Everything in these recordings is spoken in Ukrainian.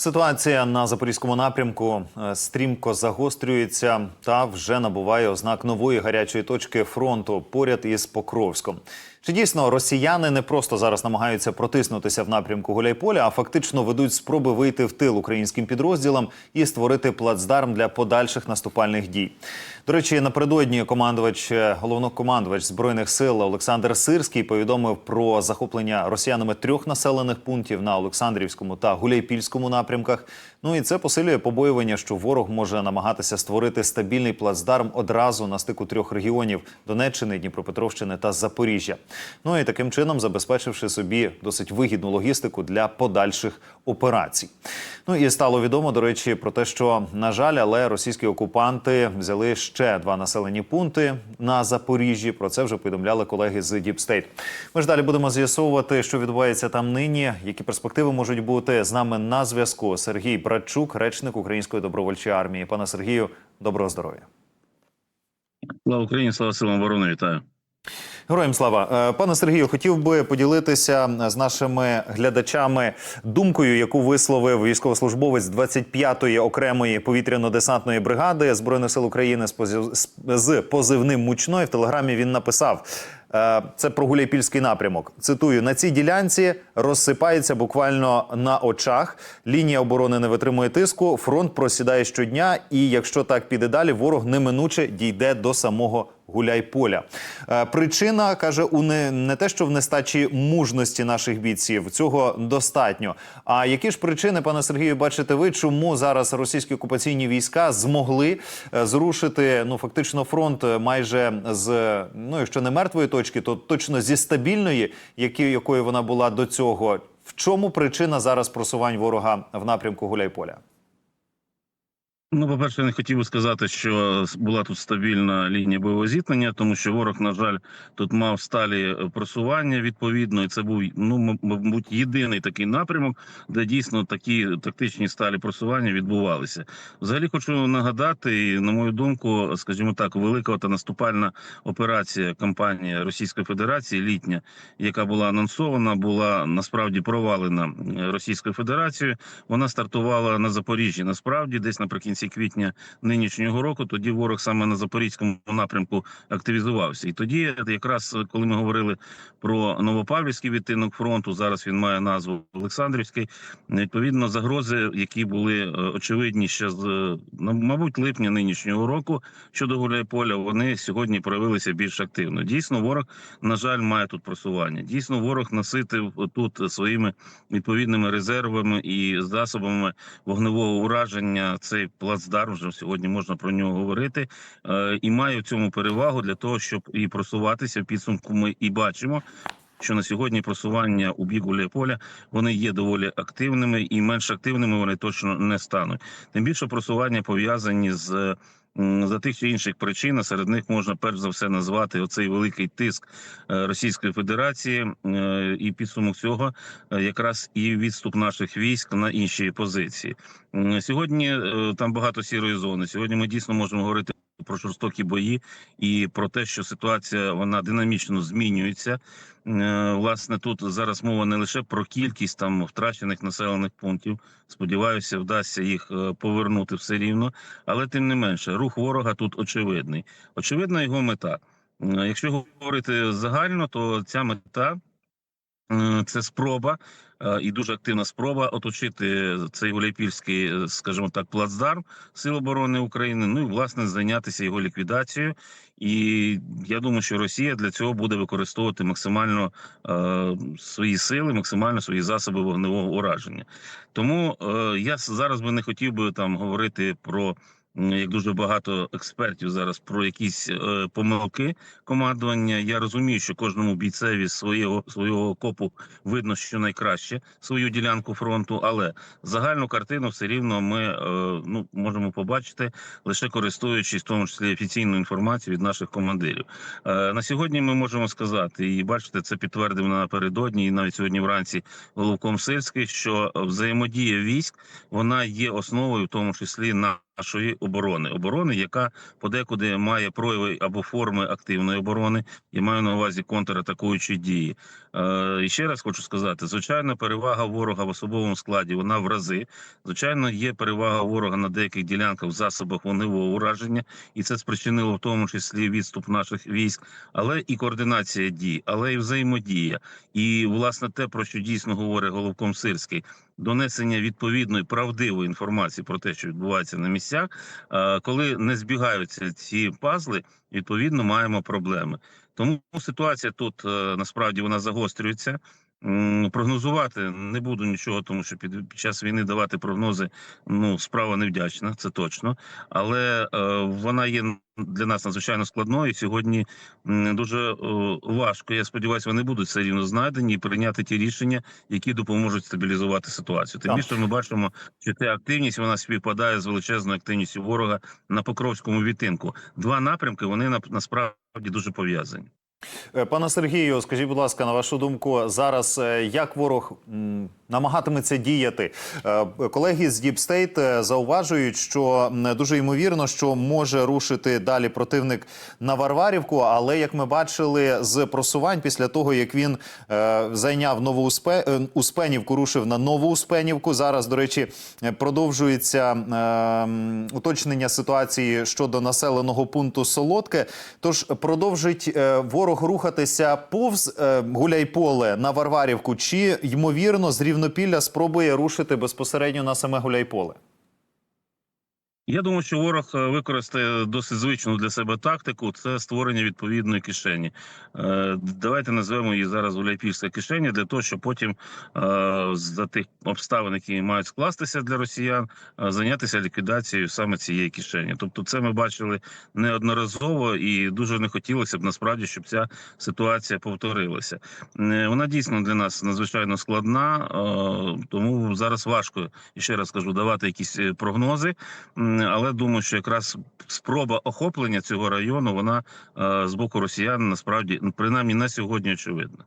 Ситуація на запорізькому напрямку е, стрімко загострюється та вже набуває ознак нової гарячої точки фронту поряд із Покровськом. Чи дійсно росіяни не просто зараз намагаються протиснутися в напрямку Гуляйполя, а фактично ведуть спроби вийти в тил українським підрозділам і створити плацдарм для подальших наступальних дій? До речі, напередодні командувач е, головнокомандувач збройних сил Олександр Сирський повідомив про захоплення росіянами трьох населених пунктів на Олександрівському та Гуляйпільському напрямках. Ну і це посилює побоювання, що ворог може намагатися створити стабільний плацдарм одразу на стику трьох регіонів Донеччини, Дніпропетровщини та Запоріжжя. Ну і таким чином забезпечивши собі досить вигідну логістику для подальших операцій. Ну і стало відомо, до речі, про те, що на жаль, але російські окупанти взяли ще два населені пункти на Запоріжжі. Про це вже повідомляли колеги з Deep State. Ми ж далі будемо з'ясовувати, що відбувається там нині, які перспективи можуть бути з нами на зв'язку. Сергій Братчук, речник Української добровольчої армії. Пане Сергію, доброго здоров'я. Слава Україні, слава силам оборони, вітаю. Героям слава Е, пане Сергію, хотів би поділитися з нашими глядачами думкою, яку висловив військовослужбовець 25-ї окремої повітряно-десантної бригади збройних сил України з позив- з- з позивним мучной. В телеграмі він написав. е, Це про Гуляйпільський напрямок. Цитую: на цій ділянці розсипається буквально на очах. Лінія оборони не витримує тиску. Фронт просідає щодня. І якщо так піде далі, ворог неминуче дійде до самого Гуляйполя. Е, Причина каже у не, не те, що в нестачі мужності наших бійців цього достатньо. А які ж причини, пане Сергію, бачите ви, чому зараз російські окупаційні війська змогли е, зрушити ну фактично фронт е, майже з ну, якщо не мертвої точки, то точно зі стабільної, які, якою вона була до цього. В чому причина зараз просувань ворога в напрямку Гуляйполя? Ну, по-перше, я не хотів би сказати, що була тут стабільна лінія бойового зіткнення, тому що ворог, на жаль, тут мав сталі е, просування відповідно, і це був ну, мабуть, єдиний такий напрямок, де дійсно такі тактичні сталі просування відбувалися. Взагалі хочу нагадати, і, на мою думку, скажімо так, велика та наступальна операція кампанії Російської Федерації літня, яка була анонсована, була насправді провалена е, Російською Федерацією. Вона стартувала на Запоріжжі. Насправді, десь наприкінці квітня нинішнього року. Тоді ворог саме на запорізькому напрямку активізувався. І тоді, якраз коли ми говорили про Новопавлівський відтинок фронту, зараз він має назву Олександрівський. Відповідно, загрози, які були е, очевидні ще з е, мабуть липня нинішнього року щодо Гуляйполя, вони сьогодні проявилися більш активно. Дійсно, ворог на жаль має тут просування. Дійсно, ворог наситив тут своїми відповідними резервами і засобами вогневого ураження цей плацдарм, вже сьогодні можна про нього говорити, е, і має в цьому перевагу для того, щоб і просуватися в підсумку. Ми і бачимо. Що на сьогодні просування у бік Гуляйполя вони є доволі активними, і менш активними вони точно не стануть. Тим більше просування пов'язані з за тих чи інших причин. Серед них можна перш за все назвати оцей великий тиск е, Російської Федерації, е, і підсумок цього е, якраз і відступ наших військ на інші позиції. Сьогодні там багато сірої зони. Сьогодні ми дійсно можемо говорити про жорстокі бої і про те, що ситуація вона динамічно змінюється. Е, Власне, тут зараз мова не лише про кількість там втрачених населених пунктів. Сподіваюся, вдасться їх е, повернути все рівно, але тим не менше, рух ворога тут очевидний. Очевидна його мета. Е, Якщо говорити загально, то ця мета це спроба і дуже активна спроба оточити цей Гуляйпільський, е, скажімо так, плацдарм Сил оборони України. Ну і власне зайнятися його ліквідацією. І я думаю, що Росія для цього буде використовувати максимально е, свої сили, максимально свої засоби вогневого ураження. Тому е, я зараз би не хотів би там говорити про. Як дуже багато експертів зараз про якісь е, помилки командування. Я розумію, що кожному бійцеві свого свого окопу видно, що найкраще свою ділянку фронту, але загальну картину все рівно ми е, ну можемо побачити лише користуючись в тому числі офіційною інформацією від наших командирів. Е, на сьогодні ми можемо сказати, і бачите, це підтвердив напередодні, і навіть сьогодні вранці головком Сильський, що взаємодія військ вона є основою, в тому числі на нашої оборони, оборони, яка подекуди має прояви або форми активної оборони, і маю на увазі контратакуючі дії. Е, і ще раз хочу сказати: звичайно, перевага ворога в особовому складі вона в рази. Звичайно, є перевага ворога на деяких ділянках в засобах вогневого ураження, і це спричинило в тому числі відступ наших військ, але і координація дій, але і взаємодія. І власне те, про що дійсно говорить головком Сирський, донесення відповідної правдивої інформації про те, що відбувається на місцях. Е, Коли не збігаються ці пазли, відповідно маємо проблеми. Тому ситуація тут е, насправді вона загострюється. Прогнозувати не буду нічого, тому що під, під час війни давати прогнози ну справа невдячна, це точно. Але е, вона є для нас надзвичайно складною. Сьогодні м, дуже е, важко. Я сподіваюся, вони будуть все рівно знайдені і прийняти ті рішення, які допоможуть стабілізувати ситуацію. Тим більше ми бачимо, що ця активність вона співпадає з величезною активністю ворога на Покровському відтинку. Два напрямки вони на- насправді дуже пов'язані. Е, Пане Сергію, скажіть, будь ласка, на вашу думку, зараз е, як ворог намагатиметься діяти? Е, Колеги з Deep State зауважують, що дуже ймовірно, що може рушити далі противник на Варварівку, але як ми бачили з просувань після того, як він зайняв нову Успе... Успенівку, рушив на нову Успенівку. Зараз, до речі, продовжується е, уточнення ситуації щодо населеного пункту Солодке. Тож продовжить е, ворог рухатися повз е, Гуляйполе на Варварівку, чи ймовірно з рівнопілля спробує рушити безпосередньо на саме Гуляйполе? Я думаю, що ворог е, використає досить звичну для себе тактику. Це створення відповідної кишені. Е, Давайте назвемо її зараз Гуляйпільська кишеня для того, щоб потім е, за тих обставин, які мають скластися для росіян, зайнятися ліквідацією саме цієї кишені. Тобто, це ми бачили неодноразово, і дуже не хотілося б насправді, щоб ця ситуація повторилася. Вона дійсно для нас надзвичайно складна, тому зараз важко і ще раз кажу, давати якісь прогнози. Але думаю, що якраз спроба охоплення цього району вона е, з боку росіян насправді ну, принаймні на сьогодні очевидна.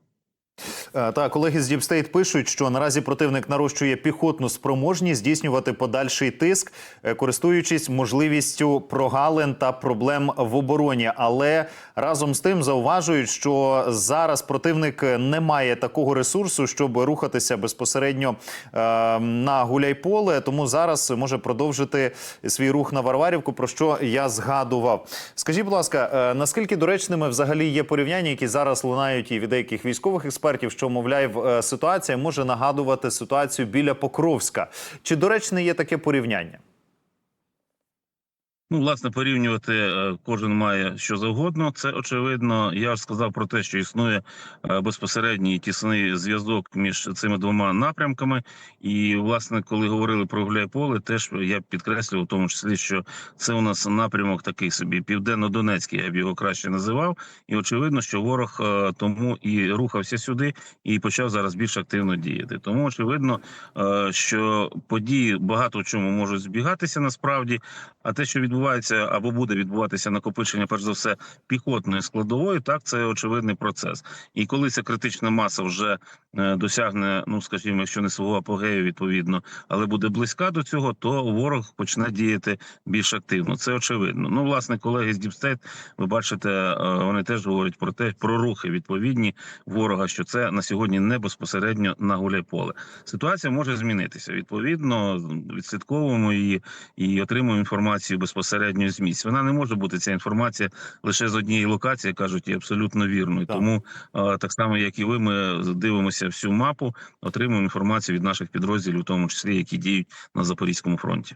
Е, Та колеги з State пишуть, що наразі противник нарощує піхотну спроможність здійснювати подальший тиск, е, користуючись можливістю прогалин та проблем в обороні. Але разом з тим зауважують, що зараз противник не має такого ресурсу, щоб рухатися безпосередньо е, на Гуляйполе. Тому зараз може продовжити свій рух на Варварівку, про що я згадував. Скажіть, будь ласка, наскільки доречними взагалі є порівняння, які зараз лунають і від деяких військових експертів, що мовляв, е, ситуація може нагадувати ситуацію біля Покровська? Чи доречне є таке порівняння? Ну, власне, порівнювати е, кожен має що завгодно. Це очевидно. Я ж сказав про те, що існує е, безпосередній тісний зв'язок між цими двома напрямками. І, власне, коли говорили про Гуляйполе, теж я підкреслював, в тому числі, що це у нас напрямок такий собі південно-донецький, я б його краще називав. І очевидно, що ворог е, тому і рухався сюди і почав зараз більш активно діяти. Тому очевидно, що події багато в чому можуть збігатися насправді. А те, що відбувається або буде відбуватися накопичення, перш за все, піхотної складової, так це очевидний процес. І коли ця критична маса вже е, досягне, ну скажімо, якщо не свого апогею, відповідно, але буде близька до цього, то ворог почне діяти більш активно. Це очевидно. Ну, власне, колеги з Діпстейт, ви бачите, е, вони теж говорять про те, про рухи відповідні ворога, що це на сьогодні не безпосередньо на гуляйполе. Ситуація може змінитися. Відповідно, відслідковуємо її і отримуємо інформацію безпосередньо з місць. Вона не може бути ця інформація лише з однієї локації, кажуть, і абсолютно вірною. Так. Тому так само, як і ви, ми дивимося всю мапу, отримуємо інформацію від наших підрозділів, в тому числі які діють на Запорізькому фронті.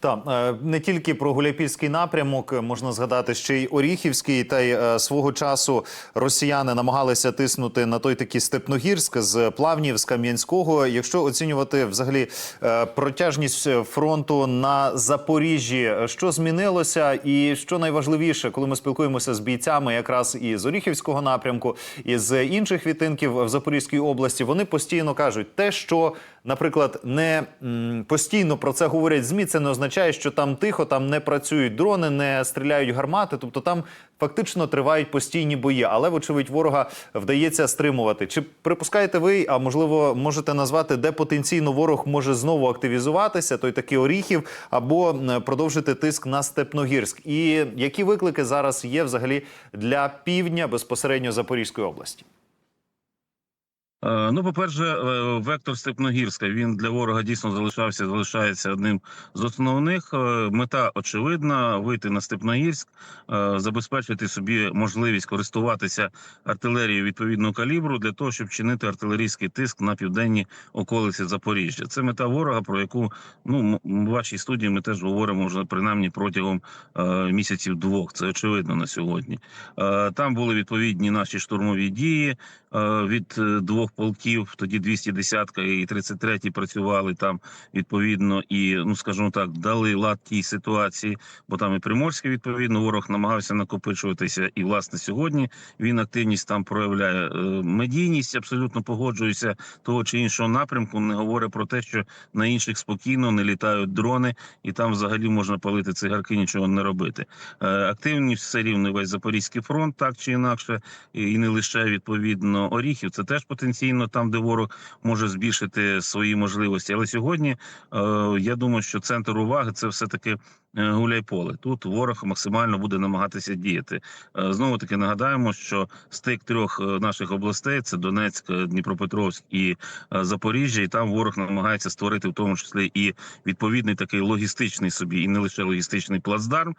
Так, е, не тільки про Гуляйпільський напрямок е, можна згадати ще й Оріхівський. Та й е, свого часу росіяни намагалися тиснути на той такий Степногірськ з Плавнів, з Кам'янського. Якщо оцінювати взагалі протяжність фронту на Запоріжжі, що змінилося, і що найважливіше, коли ми спілкуємося з бійцями, якраз і з Оріхівського напрямку, і з інших відтинків в Запорізькій області, вони постійно кажуть те, що, наприклад, не постійно про це говорять змі. це не означає, що там тихо, там не працюють дрони, не стріляють гармати. Тобто там фактично тривають постійні бої. Але, вочевидь, ворога вдається стримувати. Чи припускаєте ви, а можливо, можете назвати, де потенційно ворог може знову активізуватися, той такий Оріхів, або продовжити тиск на Степногірськ? І які виклики зараз є взагалі для півдня безпосередньо Запорізької області? Е, Ну, по-перше, е, вектор Степногірська він для ворога дійсно залишався, залишається одним з основних. Е, Мета очевидна: вийти на Степногірськ, забезпечити собі можливість користуватися артилерією відповідного калібру для того, щоб чинити артилерійський тиск на південні околиці Запоріжжя. Це мета ворога, про яку ну в вашій студії ми теж говоримо вже принаймні протягом місяців двох. Це очевидно на сьогодні. Там були відповідні наші штурмові дії від е, двох полків. Тоді 210 і 33 працювали там відповідно і ну скажімо так, дали лад тій ситуації, бо там і Приморське відповідно ворог намагався накопичуватися. І власне сьогодні він активність там проявляє Е, медійність. Абсолютно погоджуюся того чи іншого напрямку. Не говорить про те, що на інших спокійно не літають дрони, і там взагалі можна палити цигарки, нічого не робити. Е, Активність все рівно весь Запорізький фронт, так чи інакше, і не лише відповідно Оріхів. Це теж потенційно там, де ворог може збільшити свої можливості. Але сьогодні е, я думаю, що центр уваги це все таки. Гуляйполе тут ворог максимально буде намагатися діяти. Е, Знову таки нагадаємо, що стик трьох е, наших областей: це Донецьк, е, Дніпропетровськ і е, Запоріжжя, і там ворог намагається створити в тому числі і відповідний такий логістичний собі, і не лише логістичний плацдарм.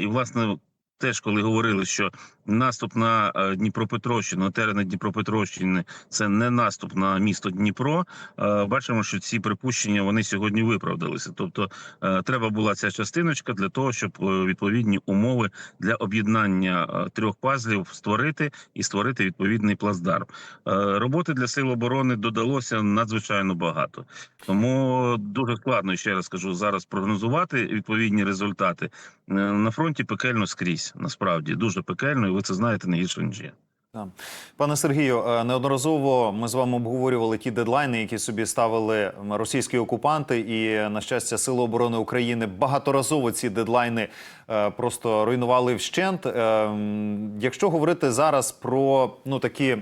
І власне. Теж коли говорили, що наступ на е, Дніпропетровщину, терени Дніпропетровщини, це не наступ на місто Дніпро. е, Бачимо, що ці припущення вони сьогодні виправдалися. Тобто е, треба була ця частиночка для того, щоб відповідні умови для об'єднання трьох пазлів створити і створити відповідний плацдарм. Роботи для сил оборони додалося надзвичайно багато. Тому дуже складно ще раз кажу зараз прогнозувати відповідні результати на фронті. Пекельно скрізь насправді дуже пекельно, і ви це знаєте не гірше ніж я. Пане Сергію, е, неодноразово ми з вами обговорювали ті дедлайни, які собі ставили російські окупанти, і на щастя, Сили оборони України багаторазово ці дедлайни е, просто руйнували вщент. Е, Якщо говорити зараз про ну такі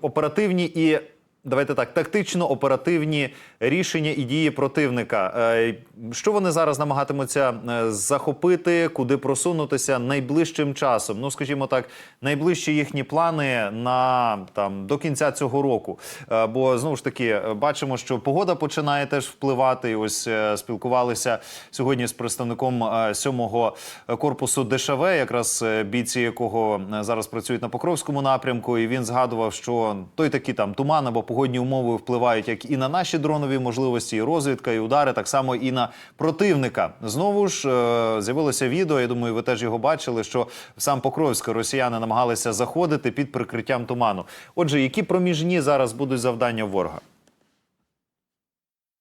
оперативні і давайте так, тактично оперативні рішення і дії противника, е, що вони зараз намагатимуться е, захопити, куди просунутися найближчим часом? Ну, скажімо так, найближчі їхні плани на там до кінця цього року. Е, Бо знову ж таки бачимо, що погода починає теж впливати. Ось спілкувалися сьогодні з представником сьомого корпусу ДШВ, якраз бійці якого зараз працюють на Покровському напрямку. І він згадував, що той такі там туман або погодні умови впливають як і на наші дронові можливості, і розвідка, і удари, так само і на противника. Знову ж е, з'явилося відео. Я думаю, ви теж його бачили. Що сам Покровська росіяни намагалися заходити під прикриттям туману. Отже, які проміжні зараз будуть завдання ворога?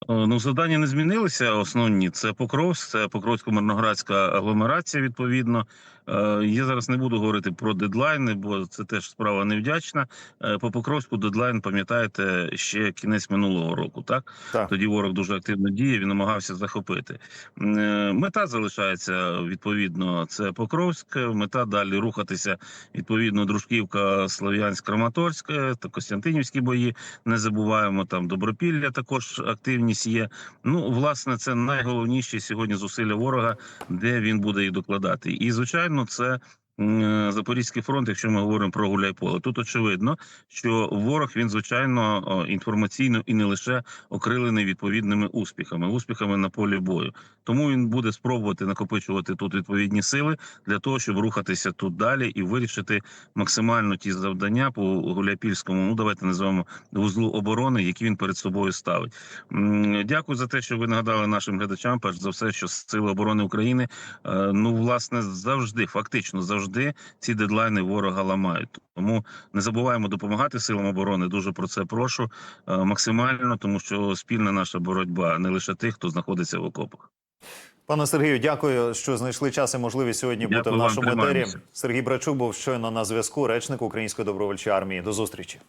Е, Ну, завдання не змінилися. Основні це Покровськ, це Покровсько-Мирноградська агломерація. Відповідно, Е, я зараз не буду говорити про дедлайни, бо це теж справа невдячна. Е, По Покровську дедлайн, пам'ятаєте, ще кінець минулого року. Так Так. тоді ворог дуже активно діє. Він намагався захопити. Мета залишається відповідно. Це Покровськ. Мета далі рухатися відповідно. Дружківка, Слов'янськ, Краматорськ та Костянтинівські бої. Не забуваємо там Добропілля. Також активність є. Ну, власне, це найголовніші сьогодні зусилля ворога, де він буде їх докладати. І звичайно, це. е, Запорізький фронт, якщо ми говоримо про Гуляйполе, тут очевидно, що ворог він звичайно інформаційно і не лише окрилений відповідними успіхами, успіхами на полі бою. Тому він буде спробувати накопичувати тут відповідні сили для того, щоб рухатися тут далі і вирішити максимально ті завдання по Гуляйпільському. Ну давайте називаємо вузлу оборони, які він перед собою ставить. Дякую за те, що ви нагадали нашим глядачам. Перш за все, що сили оборони України е, ну власне завжди, фактично завжди ці дедлайни ворога ламають. Тому не забуваємо допомагати силам оборони. Дуже про це прошу е, максимально, тому що спільна наша боротьба не лише тих, хто знаходиться в окопах. Пане Сергію, дякую, що знайшли час і можливість сьогодні бути в нашому етері. Сергій Брачук був щойно на зв'язку, речник Української добровольчої армії. До зустрічі.